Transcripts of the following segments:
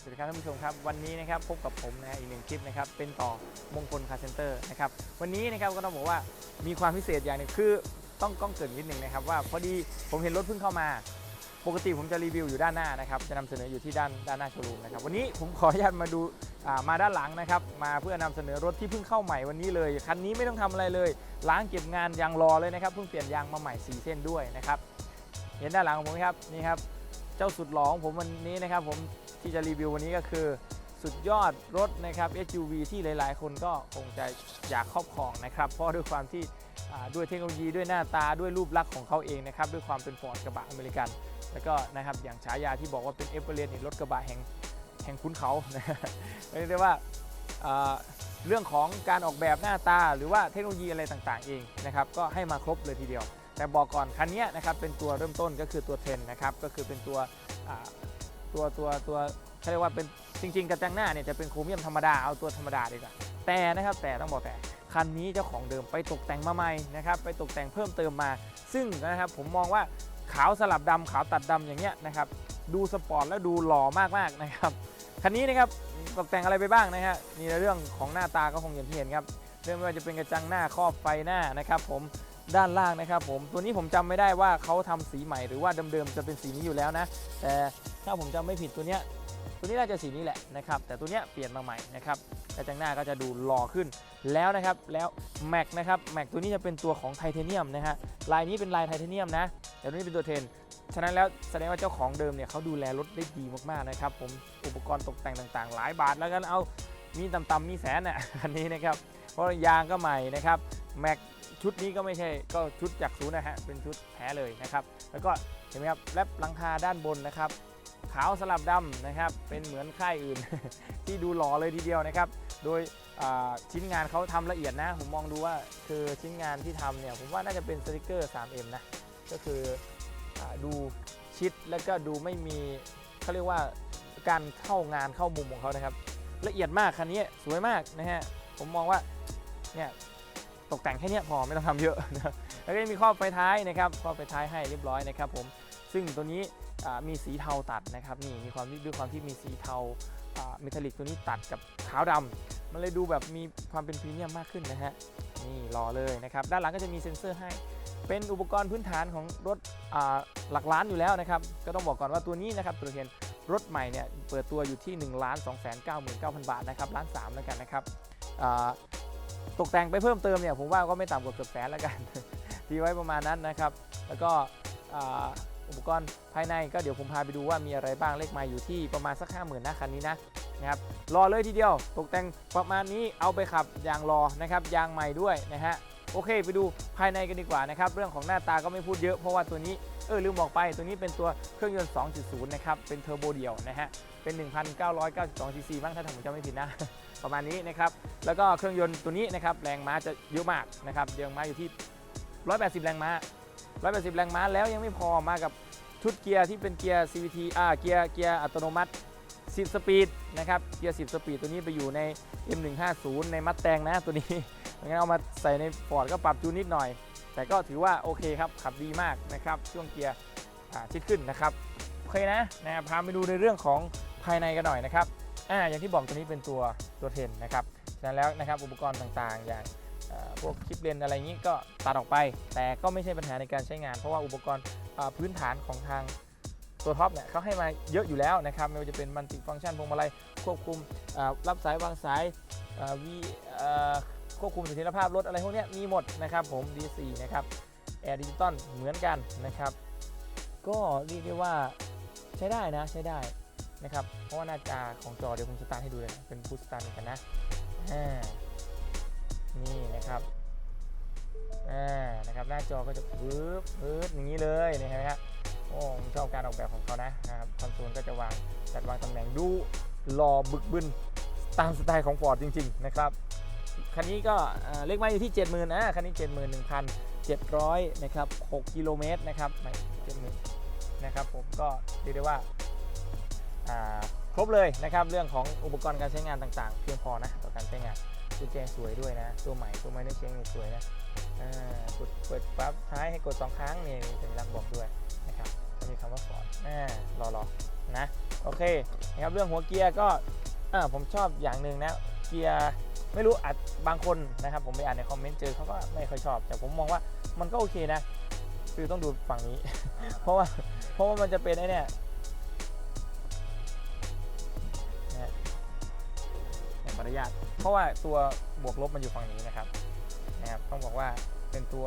สวัสดีครับท่านผู้ชมครับ วันนี้นะครับพบกับผมนะฮะอีกหนึ่งคลิปนะครับ เป็นต่อมงคลคาร์เซนเตอร์นะครับ วันนี้นะครับก็ต้องบอกว่ามีความพิเศษอย่างหนึงคือต้องต้องเกรินนิดหนึ่งนะครับว่าพอดีผมเห็นรถเพิ่งเข้ามา ปกติผมจะรีวิวอยู่ด้านหน้านะครับจะนำเสนออยู่ที่ด้านด้านหน้าโชว์รูมนะครับวันนี้ผมขออนุญาตมาดูมาด้านหลังนะครับมาเพื่อนำเสนอรถที่เพิ่งเข้าใหม่วันนี้เลยคันนี้ไม่ต้องทำอะไรเลย ล้างเก็บงานยางรอเลยนะครับเพิ่งเปลี่ยนยางมาใหม่สีเส้นด้วยนะครับเห็นด้านหลังของผมไหมครับนี่ครับเจ้าสุดหล่อของผมวันนี้นะครับผม ที่จะรีวิววันนี้ก็คือ สุดยอดรถนะครับ SUV ที่หลายๆ คนก็คงจะอยากครอบครองนะครับ เพราะด้วยความที่ด้วยเทคโนโลยีด้วยหน้าตาด้วยรูปลักษณ์ของเขาเองนะครับ ด้วยความเป็นฟอร์ดกระบะอเมริกัน แล้วก็นะครับอย่างฉายาที่บอกว่าเป็นเอเวอเรสต์นี่รถกระบะแห่งแห่งคุ้นเขาเรียกได้ว่าเรื่องของการออกแบบหน้าตาหรือว่าเทคโนโลยีอะไรต่างๆ เองนะครับก็ให้มาครบเลยทีเดียว แต่บอกก่อนคันนี้นะครับเป็นตัวเริ่มต้นก็คือตัวเทรนนะครับก็คือเป็นตัว ตัวตัวตัวเขาเรียกว่าเป็นจริง ๆ กระจังหน้าเนี่ยจะเป็นโครเมียมธรรมดาเอาตัวธรรมดาดีกว่าแต่นะครับแต่ต้องบอกแต่คันนี้เจ้าของเดิมไปตกแต่งมาใหม่นะครับไปตกแต่งเพิ่มเติมมา ซึ่งนะครับผมมองว่าขาวสลับดำขาวตัดดำอย่างเงี้ยนะครับดูสปอร์ตแล้วดูหล่อมากๆนะครับคันนี้นะครับตกแต่งอะไรไปบ้างนะฮะนี่เรื่องของหน้าตาก็คงอย่างที่เห็นครับเรื่องไม่ว่าจะเป็นกระจังหน้าครอบไฟหน้านะครับผม ด้านล่างนะครับผมตัวนี้ผมจำไม่ได้ว่าเขาทำสีใหม่หรือว่าเดิมๆจะเป็นสีนี้อยู่แล้วนะ แต่ถ้าผมจำไม่ผิดตัวเนี้ยตัวนี้น่าจะสีนี้แหละนะครับ แต่ตัวเนี้ยเปลี่ยนมาใหม่นะครับกระจังหน้าก็จะดูหล่อขึ้นแล้วนะครับแล้วแม็กนะครับแม็กตัวนี้จะเป็นตัวของไทเทเนียมนะฮะลายนี้เป็นลายไทเทเนียมนะแต่ตัวนี้เป็นตัวเทนฉะนั้นแล้วแสดงว่าเจ้าของเดิมเนี่ยเขาดูแลรถได้ดีมากๆนะครับผมอุปกรณ์ตกแต่งต่างๆ หลายบาทแล้วกันเอามีต่ำๆมีแสนน่ะอันนี้นะครับเพราะยางก็ใหม่นะครับแม็ก ชุดนี้ก็ไม่ใช่ก็ชุดจากศูนย์นะฮะเป็นชุดแท้เลยนะครับ แล้วก็เห็นไหมครับแลบหลังคาด้านบนนะครับ ขาวสลับดำนะครับ เป็นเหมือนค่ายอื่น ที่ดูหล่อเลยทีเดียวนะครับ โดยชิ้นงานเขาทำละเอียดนะ ผมมองดูว่าคือชิ้นงานที่ทำเนี่ยผมว่าน่าจะเป็นสติกเกอร์ 3M นะก็คืออดูชิดแล้วก็ดูไม่มีเขาเรียกว่าการเข้างานเข้ามุมของเขานะครับ ละเอียดมากคันนี้สวยมากนะฮะผมมองว่าเนี่ย ตกแต่งแค่เนี้ยพอไม่ต้องทำเยอะนะแล้วก็มีครอบไฟท้ายนะครับครอบไฟท้ายให้เรียบร้อยนะครับผมซึ่งตัวนี้มีสีเทาตัดนะครับนี่มีความด้วยความที่มีสีเทาเมทัลลิกตัวนี้ตัดกับขาวดำมันเลยดูแบบมีความเป็นพรีเมียมมากขึ้นนะฮะนี่รอเลยนะครับด้านหลังก็จะมีเซ็นเซอร์ให้ เป็นอุปกรณ์พื้นฐานของรถหลักล้านอยู่แล้วนะครับก็ต้องบอกก่อนว่าตัวนี้นะครับตัวเห็นรถใหม่เนี่ยเปิดตัวอยู่ที่1 2 9 9 9 0 0บาทนะครับล้านสามแล้วกันนะครับ ตกแต่งไปเพิ่มเติมเนี่ยผมว่าก็ไม่ต่ำกว่าเกือบแสนแล้วกัน ทีไว้ประมาณนั้นนะครับ แล้วก็อุปกรณ์ภายในก็เดี๋ยวผมพาไปดูว่ามีอะไรบ้างเลขมาอยู่ที่ประมาณสัก 5 0,000นะคันนี้นะนะครับรอเลยทีเดียว ตกแต่งประมาณนี้เอาไปขับยางรอนะครับยางใหม่ด้วยนะฮะโอเค ไปดูภายในกันดีกว่านะครับ เรื่องของหน้าตาก็ไม่พูดเยอะเพราะว่าตัวนี้ เออลืมบอกไปตัวนี้เป็นตัวเครื่องยนต์ 2.0 นะครับ เป็นเทอร์โบเดี่ยวนะฮะ เป็น 1,992ซีซีบ้างถ้าผมจำไม่ผิดนะ ประมาณนี้นะครับ แล้วก็เครื่องยนต์ตัวนี้นะครับแรงม้าจะเยอะมากนะครับแรงม้าอยู่ที่ 180 แรงม้า 180 แรงม้าแล้วยังไม่พอมากับชุดเกียร์ที่เป็นเกียร์ CVT อ่าเกียร์เกียร์อัตโนมัติ 10 สปีดนะครับเกียร์ 10 สปีดตัวนี้ไปอยู่ใน M150 ในมัดแตงนะตัวนี้งั้นเอามาใส่ในฟอร์ดก็ปรับจูนนิดหน่อย แต่ก็ถือว่าโอเคครับขับดีมากนะครับช่วงเกียร์ชิดขึ้นนะครับโอเคนะนะพาไปดูในเรื่องของภายในกันหน่อยนะครับอ่าอย่างที่บอกตัวนี้เป็นตัวตัวเทนนะครับฉะนั้นแล้วนะครับอุปกรณ์ต่างๆ อย่างเอ่อพวกคลิปเลนอะไรอย่างนี้ก็ตัดออกไป แต่ก็ไม่ใช่ปัญหาในการใช้งาน เพราะว่าอุปกรณ์พื้นฐานของทางตัวท็อปเนี่ยเขาให้มาเยอะอยู่แล้วนะครับไม่ว่าจะเป็นมัลติฟังก์ชันพวงมาลัยควบคุมรับสายวางสายวี ควบคุมเสถียรภาพรถอะไรพวกนี้มีหมดนะครับผม D4 นะครับแอร์ดิจิตอลเหมือนกันนะครับ ก็เรียกได้ว่าใช้ได้นะใช้ได้นะครับ เพราะว่าหน้าจาของจอเดี๋ยวผมสตาร์ทให้ดูเลยนะเป็นพุทสตาร์ทกันนะอ่านี่นะครับอ่านะครับหน้าจอก็จะปึ๊บปึ๊บอย่างนี้เลยนะฮะโอ้ผมชอบการออกแบบของเขานะครับคอนโซลก็จะวางจัดวางตำแหน่งดูหล่อบึกบึนตามสไตล์ของ Ford จริง ๆ นะครับ คันนี้ก็เลขไม้อยู่ที่ 70,000นะคันนี้ 71,700นะครับ6กิโลเมตรนะครับไม่70,000นะครับผมก็เรียกได้ว่าครบเลยนะครับเรื่องของอุปกรณ์การใช้งานต่างๆ เพียงพอนะต่อการใช้งานกุญแจสวยด้วยนะ ตัวใหม่ตัวไม่ได้เช็งสวยนะอ่ากดเปิดปั๊บท้ายให้กดสองครั้งนี่มีสัญลักษณ์บอกด้วยนะครับจะมีคำว่าฟอร์ดรอรอนะโอเคนะครับเรื่องหัวเกียร์ก็ผมชอบอย่างหนึ่งนะ เกียร์ไม่รู้อาจบางคนนะครับผมไปอ่านในคอมเมนต์เจอเขาก็ไม่ค่อยชอบ แต่ผมมองว่ามันก็โอเคนะ คือต้องดูฝั่งนี้ เพราะว่าเพราะว่ามันจะเป็นไอ้นี่ยนะฮะขอนุญาตเพราะว่าตัวบวกลบมันอยู่ฝั่งนี้นะครับนะครับต้องบอกว่าเป็นตัว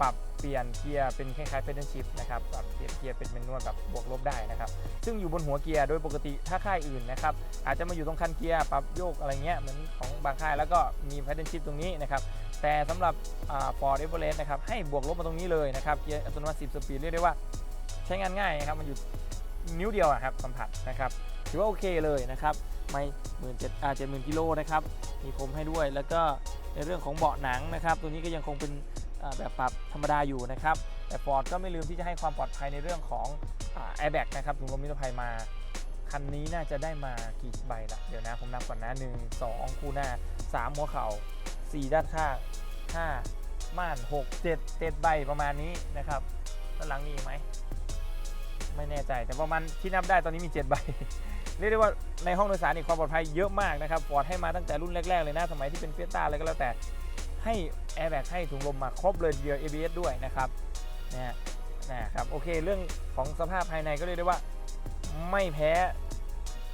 ปรับเปลี่ยนเกียร์เป็นคล้ายๆ pedal shift นะครับปรับเปลี่ยนเกียร์เป็นเมนนวลแบบบวกลบได้นะครับ ซึ่งอยู่บนหัวเกียร์โดยปกติถ้าค่ายอื่นนะครับอาจจะมาอยู่ตรงคันเกียร์ปรับโยกอะไรเงี้ยเหมือนของบางค่ายแล้วก็มี pedal shift ตรงนี้นะครับแต่สำหรับฟอร์ดเอเวอเรสต์นะครับให้บวกลบมาตรงนี้เลยนะครับเกียร์อัตโนมัติ10สปีดเรียกได้ว่าใช้งานง่ายนะครับมันอยู่นิ้วเดียวครับสัมผัสนะครับถือว่าโอเคเลยนะครับไม่หมื่นเจ็ดอาเจ็ดหมื่นกิโลนะครับมีคมให้ด้วย แล้วก็ในเรื่องของเบาะหนังนะครับ ตัวนี้ก็ยังคงเป็นแบบปรับธรรมดาอยู่นะครับ แต่ฟอร์ดก็ไม่ลืมที่จะให้ความปลอดภัยในเรื่องของแอร์แบ็กนะครับถุงลมนิรภัยมา คันนี้น่าจะได้มากี่ใบละเดี๋ยวนะผมนับก่อนนะ1 2 คู่หน้า 3 หัวเข่า 4 ด้านข้าง5ม่าน 6 7 7 ใบประมาณนี้นะครับด้านหลังมีอีกไหมไม่แน่ใจแต่ประมาณที่นับได้ตอนนี้มี 7 ใบเรียกได้ว่าในห้องโดยสารนี่ความปลอดภัยเยอะมากนะครับฟอร์ดให้มาตั้งแต่รุ่นแรก ๆ เลยนะสมัยที่เป็นเฟียต้าอะไรก็แล้วแต่ให้แอร์แบ็กให้ถุงลมมาครบเลยเดียว ABS ด้วยนะครับ นะฮะนะครับโอเคเรื่องของสภาพภายในก็เรียกได้ว่า ไม่แพ้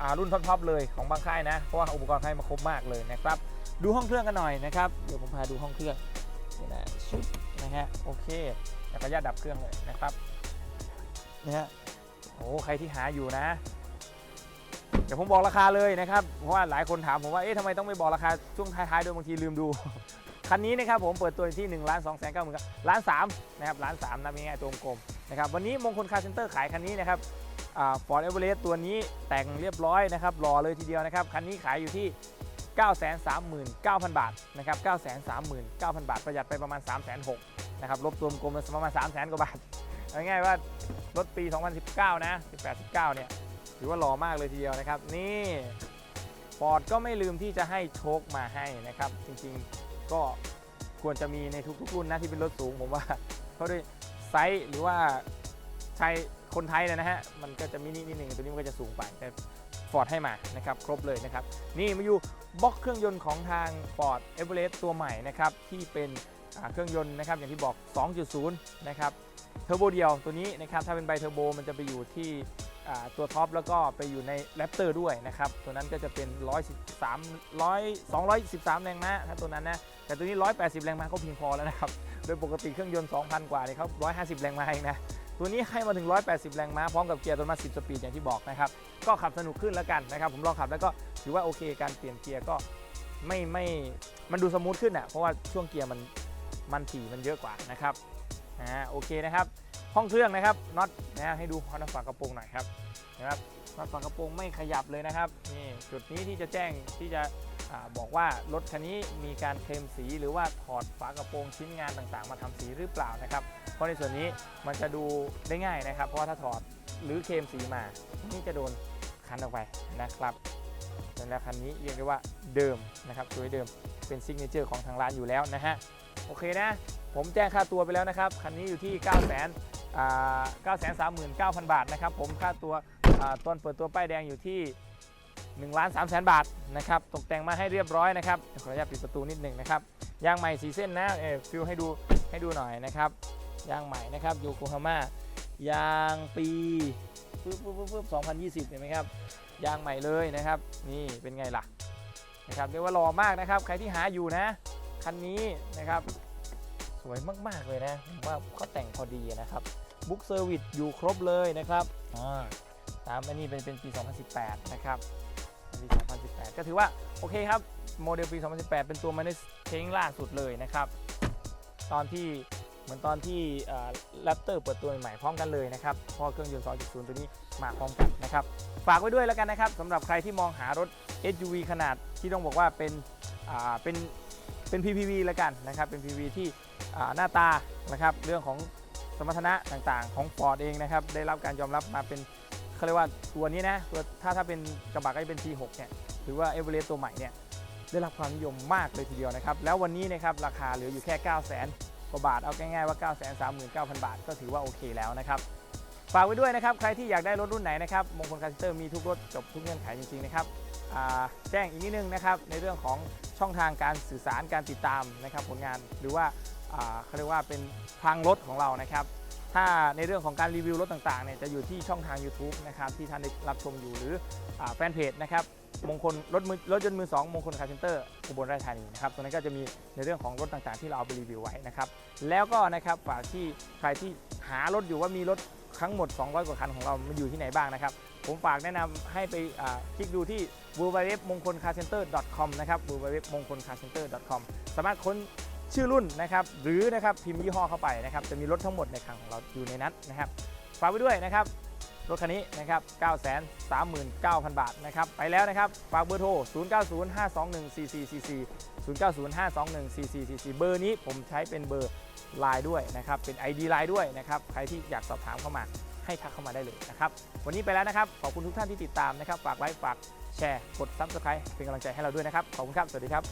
อ่ารุ่นท็อปๆเลยของบางค่ายนะ เพราะว่าอุปกรณ์ค่ายมาครบมากเลยนะครับ ดูห้องเครื่องกันหน่อยนะครับ เดี๋ยวผมพาดูห้องเครื่องนี่นะชุดนะฮะโอเคเดี๋ยวขออนุญาตดับเครื่องเลยนะครับนะฮะโอ้ใครที่หาอยู่นะ เดี๋ยวผมบอกราคาเลยนะครับ เพราะว่าหลายคนถามผมว่าเอ๊ะทำไมต้องไม่บอกราคาช่วงท้ายๆด้วยบางทีลืมดู คันนี้นะครับผมเปิดตัวที่1นึ่งล้านสองแสนเก้าหมื่นล้านสามนะครับล้านสามนับง่ายตัวกลมนะครับวันนี้มงคลคาร์เซ็นเตอร์ขายคันนี้นะครับฟอร์ดเอเวอเรสต์ตัวนี้แต่งเรียบร้อยนะครับรอเลยทีเดียวนะครับคันนี้ขายอยู่ที่ 939,000 บาทนะครับ939,000 บาท ประหยัดไปประมาณ 3 6 0 0 0นะครับลบตัวกลมประมาณ3 0 0 0 0 กว่าบาทง่ายๆว่ารถปี 2019 นะ 18-19 เนี่ยถือว่าหล่อมากเลยทีเดียวนะครับ นี่ฟอร์ดก็ไม่ลืมที่จะให้โชคมาให้นะครับ จริงๆ ก็ควรจะมีในทุกๆรุ่นนะที่เป็นรถสูงผมว่าเพราะด้วยไซส์หรือว่าใช้คนไทยนะฮะมันก็จะมินินิดหนึ่งตัวนี้มันก็จะสูงไปแต่ฟอร์ดให้มานะครับครบเลยนะครับนี่มาอยู่บล็อกเครื่องยนต์ของทาง Ford e v e r e s t ตัวใหม่นะครับที่เป็นเครื่องยนต์นะครับอย่างที่บอก 2.0 นะครับเทอร์โบเดียวตัวนี้นะครับถ้าเป็นไบเทอร์โบมันจะไปอยู่ที่ ตัวท็อปแล้วก็ไปอยู่ในแรปเตอร์ด้วยนะครับ ตัวนั้นก็จะเป็น 113 100 213 แรงม้าถ้าตัวนั้นนะ แต่ตัวนี้ 180 แรงม้าก็เพียงพอแล้วนะครับ โดยปกติเครื่องยนต์ 2,000 กว่าเนี่ยเขา150 แรงม้าเองนะ ตัวนี้ให้มาถึง 180 แรงม้าพร้อมกับเกียร์ตัวมา 10 สปีดอย่างที่บอกนะครับ ก็ขับสนุกขึ้นแล้วกันนะครับ ผมลองขับแล้วก็ถือว่าโอเค การเปลี่ยนเกียร์ก็ไม่ไม่ มันดูสมูทขึ้นอะ เพราะว่าช่วงเกียร์มัน มันถี่มันเยอะกว่านะครับ อ่า โอเคนะครับ ห้องเครื่องนะครับน็อตนะให้ดูน็อตฝากระโปรงหน่อยครับนะครับน็อตฝากระโปรงไม่ขยับเลยนะครับนี่จุดนี้ที่จะแจ้งที่จะอบอกว่ารถคันนี้มีการเคลมสีหรือว่าถอดฝากระโปรงชิ้นงานต่างๆ มาทำสีหรือเปล่านะครับ เพราะในส่วนนี้มันจะดูได้ง่ายนะครับ เพราะว่าถ้าถอดหรือเคลมสีมา นี่จะโดนคันออกไปนะครับแล้วคันนี้เรียกได้ว่าเดิมนะครับตัวเดิมเป็นซิกเนเจอร์ของทางร้านอยู่แล้วนะฮะโอเคนะ ผมแจ้งค่าตัวไปแล้วนะครับ คันนี้อยู่ที่9 0 0 0 0 939,000 บาทนะครับผมค่าตัวตอนเปิดตัวป้ายแดงอยู่ที่1ล้าน3แสนบาทนะครับตกแต่งมาให้เรียบร้อยนะครับขออนุญาตปิดประตูนิดหนึ่งนะครับยางใหม่สีเส้นนะเออฟิลให้ดูให้ดูหน่อยนะครับยางใหม่นะครับโยโกฮาม่ายางปีปึ๊บปึ๊บปึ๊บปึ๊บ2020 เห็นไหมครับยางใหม่เลยนะครับนี่เป็นไงล่ะนะครับเรียกว่าหล่อมากนะครับ ใครที่หาอยู่นะ คันนี้นะครับ สวยมาก ๆ เลยนะผมว่าเขาแต่งพอดีนะครับ บุ๊กเซอร์วิสอยู่ครบเลยนะครับตามอันนี้เป็นเป็นปี 2018 นะครับปี 2018 ก็ถือว่าโอเคครับ โมเดลปี 2018 เป็นตัวมันเทงล่าสุดเลยนะครับ ตอนที่เหมือนตอนที่แรปเตอร์เปิดตัวใหม่พร้อมกันเลยนะครับพราะเครื่องยนต์ 2.0 ตัวนี้มาพร้อมกันนะครับ ฝากไว้ด้วยแล้วกันนะครับสำหรับใครที่มองหารถ SUV ขนาดที่ต้องบอกว่าเป็นเป็นเป็น PPV แล้วกันนะครับ เป็น PPV ที่อ่หน้าตานะครับ เรื่องของ สมรรถนะต่างๆ ของ Ford เองนะครับได้รับการยอมรับมาเป็นเขาเรียกว่าตัวนี้นะตัวถ้าถ้าเป็นกระบะก็จะเป็น T6 เนี่ยหรือว่า e v e r e s t ตัวใหม่เนี่ยได้รับความนิยมมากเลยทีเดียวนะครับ แล้ววันนี้นะครับราคาเหลืออยู่แค่ 9 0 0 0 0 0กว่าบาทเอาง่ายๆว่า 9 3 9 0 0 0 บาท ก็ถือว่าโอเคแล้วนะครับฝากไว้ด้วยนะครับ ใครที่อยากได้รถรุ่นไหนนะครับมงคลคาร์เซนเตอร์มีทุกรถจบทุกเงื่อนไขจริงๆนะครับแจ้งอีกนิดนึงนะครับในเรื่องของช่องทางการสื่อสารการติดตามนะครับผลงานหรือว่า เขาเรียกว่าเป็นพลังรถของเรานะครับ ถ้าในเรื่องของการรีวิวรถต่างๆเนี่ยจะอยู่ที่ช่องทาง YouTube นะครับที่ท่านได้รับชมอยู่หรืออแฟนเพจนะครับมงคลรถมือรถยนต์มือสองมงคลคาร์เซนเตอร์อุบลราชธานีนะครับตรงนั้นก็จะมีในเรื่องของรถต่างๆ ที่เราเอาไปรีวิวไว้นะครับแล้วก็นะครับฝากที่ใครที่หารถอยู่ว่ามีรถทั้งหมด 200 กว่าคันของเรา มันอยู่ที่ไหนบ้างนะครับ ผมฝากแนะนำให้ไปคลิกดูที่ www.mongkolcarcenter.com นะครับ www.mongkolcarcenter.com สามารถค้น ชื่อรุ่นนะครับหรือนะครับพิมพ์ยี่ห้อเข้าไปนะครับจะมีรถทั้งหมดในคลังของเราอยู่ในนั้นนะครับฝากไว้ด้วยนะครับรถคันนี้นะครับ 939,000 บาทนะครับ ไปแล้วนะครับ ฝากเบอร์โทร 0905214444 0905214444 เบอร์นี้ผมใช้เป็นเบอร์ไลน์ด้วยนะครับ เป็น ID ไลน์ด้วยนะครับ ใครที่อยากสอบถามเข้ามาให้ทักเข้ามาได้เลยนะครับ วันนี้ไปแล้วนะครับ ขอบคุณทุกท่านที่ติดตามนะครับ ฝากไลค์ ฝากแชร์ กด Subscribe เป็นกำลังใจให้เราด้วยนะครับ ขอบคุณครับ สวัสดีครับ